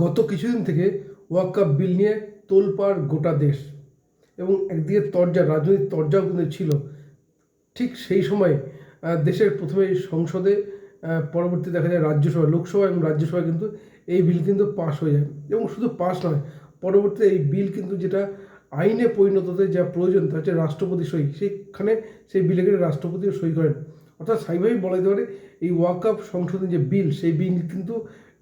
গত কিছুদিন থেকে ওয়াক্কাপ বিল নিয়ে তোলপাড় গোটা দেশ এবং একদিকে তরজা, রাজনৈতিক তরজাও কিন্তু ছিল। ঠিক সেই সময় দেশের প্রথমে সংসদে পরবর্তী দেখা যায় রাজ্যসভা, লোকসভা এবং রাজ্যসভায় কিন্তু এই বিল কিন্তু পাশ হয়ে যায়। এবং শুধু পাশ নয়, পরবর্তীতে এই বিল কিন্তু যেটা আইনে পরিণত হতে যা প্রয়োজন তা হচ্ছে রাষ্ট্রপতি সই। সেখানে সেই বিলে কিন্তু রাষ্ট্রপতিও সই করেন। অর্থাৎ স্বাভাবিক বলা যেতে পারে, এই ওয়াকআপ সংশোধনী যে বিল, সেই বিল কিন্তু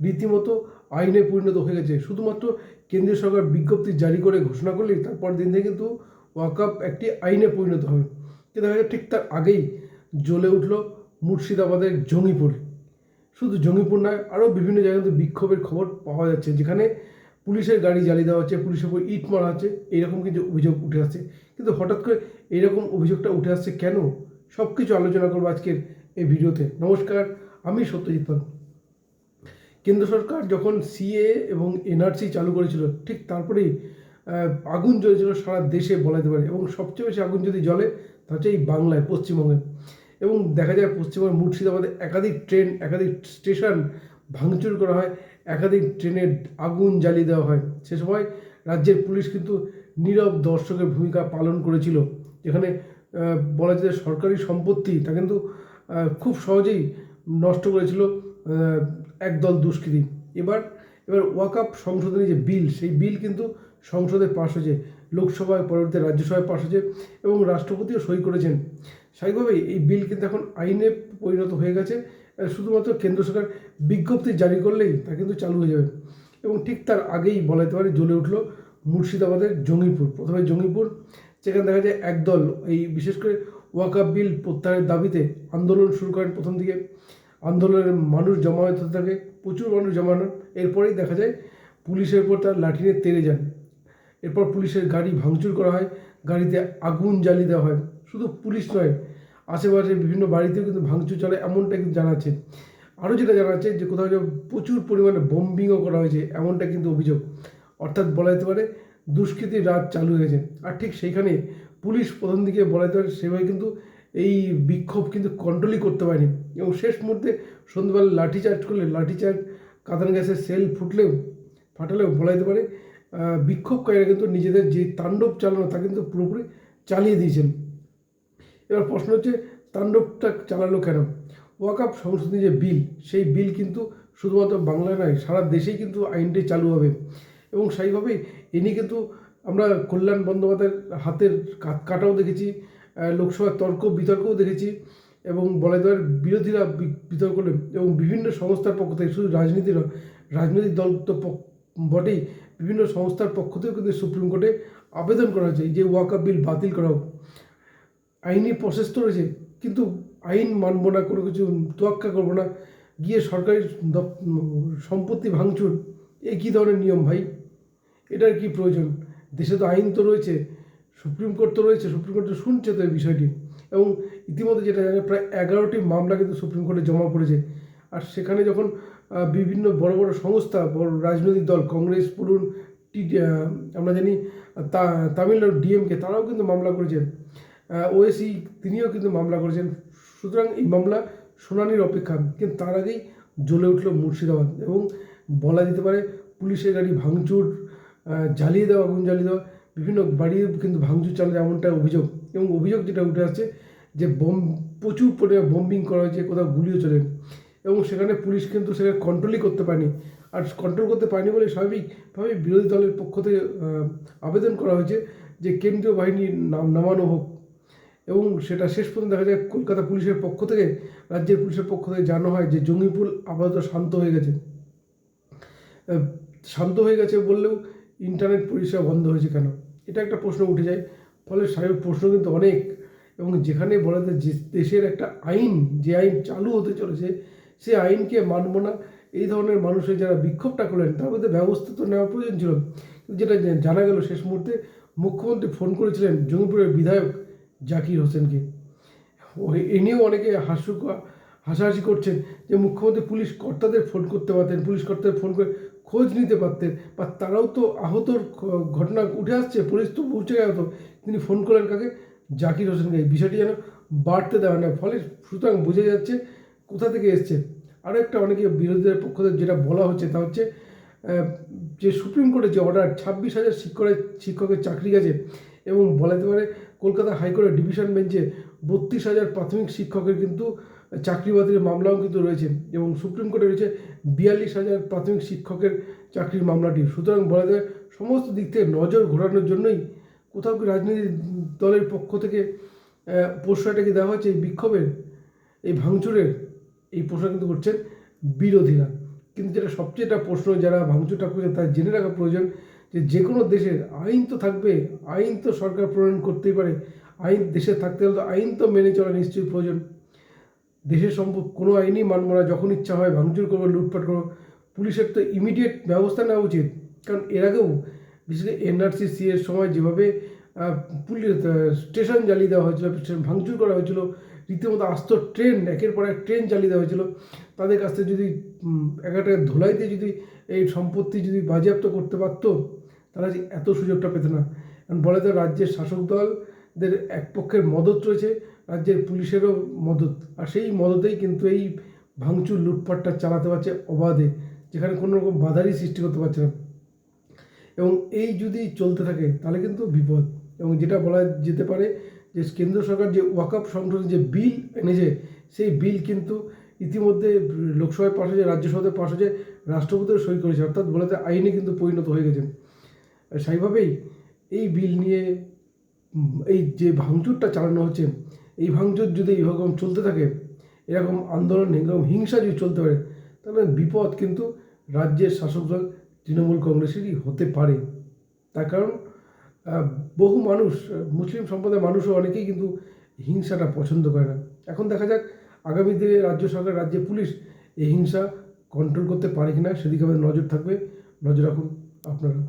রীতিমতো আইনে পরিণত হয়ে গেছে। শুধুমাত্র কেন্দ্রীয় সরকার বিজ্ঞপ্তি জারি করে ঘোষণা করলেই তারপর দিন থেকে কিন্তু ওয়াকআপ একটি আইনে পরিণত হবে। কিন্তু দেখা ঠিক তার আগেই জ্বলে উঠল মুর্শিদাবাদের জঙ্গিপুর। শুধু জঙ্গিপুর নয়, আরও বিভিন্ন জায়গায় কিন্তু বিক্ষোভের খবর পাওয়া যাচ্ছে। যেখানে পুলিশের গাড়ি জ্বালিয়ে দেওয়া হচ্ছে, পুলিশের উপর ইট মারা হচ্ছে, এইরকম কিছু অভিযোগ উঠে আসছে। কিন্তু হঠাৎ করে এইরকম অভিযোগটা উঠে আসছে কেন? সব কিছু আলোচনা করব আজকের এই ভিডিওতে। নমস্কার, আমি সত্যজিৎ পাল। কেন্দ্র সরকার যখন সিএ এবং এনআরসি চালু করেছিল, ঠিক তারপরেই আগুন জ্বলেছিল সারা দেশে বলা যেতে পারে এবং সবচেয়ে বেশি আগুন যদি জ্বলে তা হচ্ছে এই বাংলায়, পশ্চিমবঙ্গে। এবং দেখা যায় পশ্চিমবঙ্গের মুর্শিদাবাদে একাধিক ট্রেন, একাধিক স্টেশন ভাঙচুর করা হয়, একাধিক ট্রেনে আগুন জ্বালিয়ে দেওয়া হয়। সে সময় রাজ্যের পুলিশ কিন্তু নীরব দর্শকের ভূমিকা পালন করেছিল, যেখানে বলা যায় সরকারি সম্পত্তি তা কিন্তু খুব সহজেই নষ্ট করেছিল একদল দুষ্কৃতী। এবার এবার ওয়াকআপ সংশোধনী যে বিল, সেই বিল কিন্তু সংসদে পাশ হয়েছে, লোকসভায় পরবর্তী রাজ্যসভায় পাশ হয়েছে এবং রাষ্ট্রপতিও সই করেছেন। স্বাভাবিকভাবেই এই বিল কিন্তু এখন আইনে পরিণত হয়ে গেছে শুধুমাত্র কেন্দ্র সরকার বিজ্ঞপ্তি জারি করলেই তা কিন্তু চালু হয়ে যাবে। এবং ঠিক তার আগেই বলা যেতে পারে জ্বলে উঠল মুর্শিদাবাদের জঙ্গিপুর। প্রথমে জঙ্গিপুর সেখানে দেখা যায় একদল, এই বিশেষ করে ওয়াকআপ বিল প্রত্যাহারের দাবিতে আন্দোলন শুরু করেন প্রথম দিকে। আন্দোলনের মানুষ জমায়েত হতে থাকে, প্রচুর মানুষ জমানো এরপরেই দেখা যায় পুলিশের উপর তার লাঠি নিয়ে তেড়ে যান। এরপর পুলিশের গাড়ি ভাঙচুর করা হয়, গাড়িতে আগুন জ্বালিয়ে দেওয়া হয়। শুধু পুলিশ নয় আশেপাশে বিভিন্ন বাড়িতেও কিন্তু ভাঙচুর চলে, এমনটা কিন্তু জানাচ্ছে আরও যেটা জানাচ্ছে যে কোথাও প্রচুর পরিমাণে বম্বিংও করা হয়েছে, এমনটা কিন্তু অভিযোগ। অর্থাৎ বলা যেতে পারে দুষ্কৃতির রাত চালু হয়েছে। আর ঠিক সেইখানে পুলিশ প্রথম দিকে বলা যেতে পারে, সেভাবে কিন্তু এই বিক্ষোভ কিন্তু কন্ট্রোলই করতে পারেনি। এবং শেষ মুহূর্তে সন্ধ্যেবেলা লাঠিচার্জ করলে লাঠিচার্জ কাঁদান গ্যাসের সেল ফুটলেও, ফাটালেও বলা যেতে পারে বিক্ষোভকারীরা কিন্তু নিজেদের যে তাণ্ডব চালানো, তা কিন্তু পুরোপুরি চালিয়ে দিয়েছেন। এবার প্রশ্ন হচ্ছে, তাণ্ডবটা চালালো কেন? ওয়াকআপ সংশোধনী যে বিল, সেই বিল কিন্তু শুধুমাত্র বাংলায় নয়, সারা দেশেই কিন্তু আইনটি চালু হবে। এবং সেইভাবেই নিয়ে কিন্তু আমরা কল্যাণ বন্দ্যোপাধ্যায়ের হাতের কাট- কাটাও দেখেছি আহ, লোকসভার তর্ক বিতর্কও দেখেছি এবং বলা যেতে পারে বিরোধীরা বিতর্ক এবং বিভিন্ন সংস্থার পক্ষ থেকে শুধু রাজনীতি নয় রাজনৈতিক দল তো বটেই বিভিন্ন সংস্থার পক্ষ থেকেও কিন্তু সুপ্রিম কোর্টে আবেদন করা হয়েছে যে ওয়াকআপ বিল বাতিল করা হোক। আইনি প্রসেস তো রয়েছে কিন্তু আইন মানব না কোনো কিছু তোয়াক্কা করব না গিয়ে সরকারি সম্পত্তি ভাঙচুর এ কী ধরনের নিয়ম ভাই? এটার কি প্রয়োজন? দেশে তো আইন তো রয়েছে সুপ্রিম কোর্ট তো রয়েছে, সুপ্রিম কোর্ট শুনছে তো এই বিষয়টি। এবং ইতিমধ্যে যেটা জানে প্রায় এগারোটি মামলা কিন্তু সুপ্রিম কোর্টে জমা পড়েছে। আর সেখানে যখন বিভিন্ন বড় বড় সংস্থা, বড় রাজনৈতিক দল, কংগ্রেস বলুন টি আমরা জানি তামিলনাড়ু, ডিএমকে, তারাও কিন্তু মামলা করেছেন। ওএসি তিনিও কিন্তু মামলা করেছেন। সুতরাং এই মামলা শুনানির অপেক্ষা, কিন্তু তার আগেই জ্বলে উঠল মুর্শিদাবাদ। এবং বলা যেতে পারে, পুলিশের গাড়ি ভাঙচুর জ্বালিয়ে দেওয়া, আগুন জ্বালিয়ে দেওয়া বিভিন্ন বাড়িও কিন্তু ভাঙচুর চালানো এমনটা অভিযোগ এবং অভিযোগ যেটা উঠে আসছে যে বোম, প্রচুর পরিমাণে বম্বিং করা হয়েছে, কোথাও গুলিও চলে। এবং সেখানে পুলিশ কিন্তু সেখানে কন্ট্রোলই করতে পারেনি। আর কন্ট্রোল করতে পারেনি বলে স্বাভাবিকভাবে বিরোধী দলের পক্ষ থেকে আবেদন করা হয়েছে যে কেন্দ্রীয় বাহিনী নাম, নামানো হোক। এবং সেটা শেষ পর্যন্ত দেখা যায় কলকাতা পুলিশের পক্ষ থেকে, রাজ্যের পুলিশের পক্ষ থেকে জানানো হয় যে জঙ্গিপুর আপাতত শান্ত হয়ে গেছে। শান্ত হয়ে গেছে বললেও ইন্টারনেট পরিষেবা বন্ধ হয়েছে কেন? এটা একটা প্রশ্ন উঠে যায়। ফলে স্বাভাবিক প্রশ্ন কিন্তু অনেক। এবং যেখানে বলা যায় যে দেশের একটা আইন, যে আইন চালু হতে চলেছে, সে আইনকে মানব না। এই ধরনের মানুষের যারা বিক্ষোভটা করলেন, তার মধ্যে ব্যবস্থা তো নেওয়া প্রয়োজন ছিল। যেটা জানা গেল শেষ মুহূর্তে, মুখ্যমন্ত্রী ফোন করেছিলেন জঙ্গিপুরের বিধায়ক জাকির হোসেনকে। এ নিয়েও অনেকে হাস্য হাসাহাসি করছেন যে মুখ্যমন্ত্রী পুলিশ কর্তাদের ফোন করতে পারতেন। পুলিশ কর্তাদের ফোন করে খোঁজ নিতে পারতেন, বা তারাও তো আহতর ঘটনা উঠে আসছে, পুলিশ তো পৌঁছে গেত তিনি ফোন করলেন কাকে? জাকির হোসেনকে। এই বিষয়টি যেন বাড়তে দেওয়া না, ফলে সুতরাং বোঝা যাচ্ছে কোথা থেকে এসছে। আরও একটা অনেকে বিরোধীদের পক্ষ থেকে যেটা বলা হচ্ছে তা হচ্ছে যে সুপ্রিম কোর্টের যে অর্ডার ছাব্বিশ হাজার শিক্ষকের শিক্ষকের চাকরি গেছে, এবং বলা যেতে পারে কলকাতা হাইকোর্টের ডিভিশন বেঞ্চে বত্রিশ হাজার প্রাথমিক শিক্ষকের কিন্তু চাকরি বাতিলের মামলাও কিন্তু রয়েছে, এবং সুপ্রিম কোর্টে রয়েছে বিয়াল্লিশ হাজার প্রাথমিক শিক্ষকের চাকরির মামলাটি সুতরাং বলা যায়, সমস্ত দিক থেকে নজর ঘোরানোর জন্যই কোথাও কি রাজনৈতিক দলের পক্ষ থেকে প্রশ্রয়টাকে দেওয়া হচ্ছে এই বিক্ষোভের, এই ভাঙচুরের, এই প্রশ্ন কিন্তু করছেন বিরোধীরা। কিন্তু যেটা সবচেয়ে একটা প্রশ্ন, যারা ভাঙচুরটা করছে তার জেনে রাখা প্রয়োজন যে যে কোনো দেশের আইন তো থাকবে, আইন তো সরকার প্রণয়ন করতেই পারে। আইন দেশে থাকতে হলে তো আইন তো মেনে চলা নিশ্চয়ই প্রয়োজন। দেশের সম্পদ কোনো আইনই মানব না যখন ইচ্ছা হয় ভাঙচুর করব, লুটপাট করব, পুলিশের তো ইমিডিয়েট ব্যবস্থা নেওয়া উচিত। কারণ এর আগেও বিশেষ করে এনআরসি সি এর সময় যেভাবে পুলিশ স্টেশন জ্বালিয়ে দেওয়া হয়েছিল স্টেশন ভাঙচুর করা হয়েছিল, রীতিমতো আস্ত ট্রেন, একের পর এক ট্রেন চালিয়ে দেওয়া হয়েছিল। তাদের কাছ থেকে যদি এক একটা ধোলাইতে যদি এই সম্পত্তি যদি বাজেয়াপ্ত করতে পারতো তারা এত সুযোগটা পেত না। কারণ বলে তো রাজ্যের শাসক দলদের এক পক্ষের মদত রয়েছে রাজ্যের পুলিশেরও মদত। আর সেই মদতেই কিন্তু এই ভাঙচুর লুটপাটটা চালাতে পারছে অবাধে, যেখানে কোনো রকম বাধারই সৃষ্টি করতে পারছে না। এবং এই যদি চলতে থাকে, তাহলে কিন্তু বিপদ। এবং যেটা বলা যেতে পারে যে কেন্দ্র সরকার যে ওয়াকআপ সংশোধন যে বিল এনেছে, সেই বিল কিন্তু ইতিমধ্যে লোকসভায় পাশ হয়েছে, রাজ্যসভাতে পাশ হয়েছে, রাষ্ট্রপতিও সই করেছে। অর্থাৎ বলা যায় আইনে কিন্তু পরিণত হয়ে গেছে। সেইভাবেই এই বিল নিয়ে, এই যে ভাঙচুরটা চালানো হচ্ছে এই ভাঙচুর যদি এরকম চলতে থাকে এরকম আন্দোলন এরকম হিংসা যদি চলতে পারে, তাহলে বিপদ কিন্তু রাজ্যের শাসক দল তৃণমূল কংগ্রেসেরই হতে পারে। তার কারণ বহু মানুষ, মুসলিম সম্প্রদায়ের মানুষও অনেকেই কিন্তু হিংসাটা পছন্দ করে না। এখন দেখা যাক, আগামী দিনে রাজ্য সরকার রাজ্যের পুলিশ এই হিংসা কন্ট্রোল করতে পারে কিনা, সেদিকে আমাদের নজর থাকবে। নজর রাখুন আপনারা।